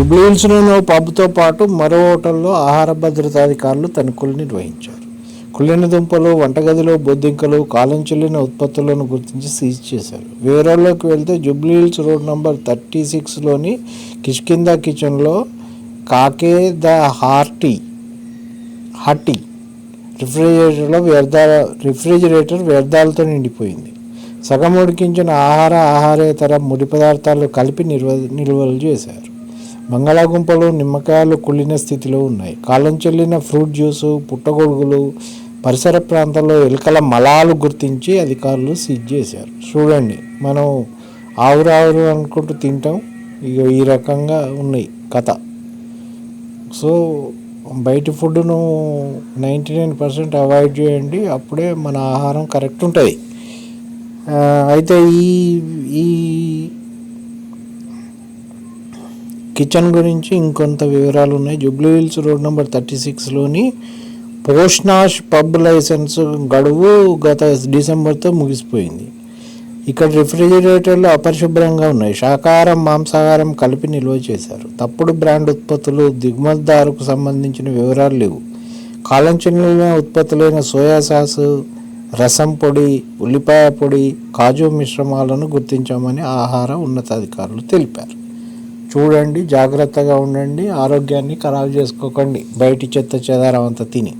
జుబ్లీహిల్స్లోని పబ్తో పాటు మరో హోటల్లో ఆహార భద్రతాధికారులు తనిఖీలు నిర్వహించారు. కుళ్ళిన దుంపలు వంటగదిలో బొద్దింకలు కాలం చెల్లిన ఉత్పత్తులను గుర్తించి సీజ్ చేశారు. వేరేలోకి వెళ్తే జుబ్లీహిల్స్ రోడ్ నంబర్ థర్టీ సిక్స్లోని కిష్కిందా కిచెన్లో కాకే ద హార్టీ హార్టీ రిఫ్రిజిరేటర్లో వ్యర్థాల రిఫ్రిజిరేటర్ వ్యర్థాలతో నిండిపోయింది. సగం ఉడికించిన ఆహార ఆహారేతర ముడి పదార్థాలు కలిపి నిల్వ నిల్వలు చేశారు. బంగాళాగుంపలు నిమ్మకాయలు కుళ్ళిన స్థితిలో ఉన్నాయి. కాలం చెల్లిన ఫ్రూట్ జ్యూసు పుట్టగొడుగులు పరిసర ప్రాంతాల్లో ఎలుకల మలాలు గుర్తించి అధికారులు సీజ్ చేశారు. చూడండి మనం ఆవురు ఆవురు అనుకుంటూ తింటాం. ఇక ఈ రకంగా ఉన్నాయి కథ. సో బయట ఫుడ్ను నైంటీ నైన్ పర్సెంట్ అవాయిడ్ చేయండి. అప్పుడే మన ఆహారం కరెక్ట్ ఉంటుంది. అయితే ఈ ఈ కిచెన్ గురించి ఇంకొంత వివరాలు ఉన్నాయి. Jubilee Hills road number thirty సిక్స్లోని పోష్నాష్ pub licence గడువు గత డిసెంబర్తో ముగిసిపోయింది. ఇక్కడ రిఫ్రిజిరేటర్లు అపరిశుభ్రంగా ఉన్నాయి. శాకాహారం మాంసాహారం కలిపి నిల్వ చేశారు. తప్పుడు బ్రాండ్ ఉత్పత్తులు దిగుమతిదారుకు సంబంధించిన వివరాలు లేవు. కాలం చెల్లిన ఉత్పత్తులైన సోయా సాసు రసం పొడి ఉల్లిపాయ పొడి కాజు మిశ్రమాలను గుర్తించామని ఆహార ఉన్నతాధికారులు తెలిపారు. చూడండి జాగ్రత్తగా ఉండండి ఆరోగ్యాన్ని ఖరాబ్ చేసుకోకండి. బయటి చెత్త చెదారం అంతా తిని.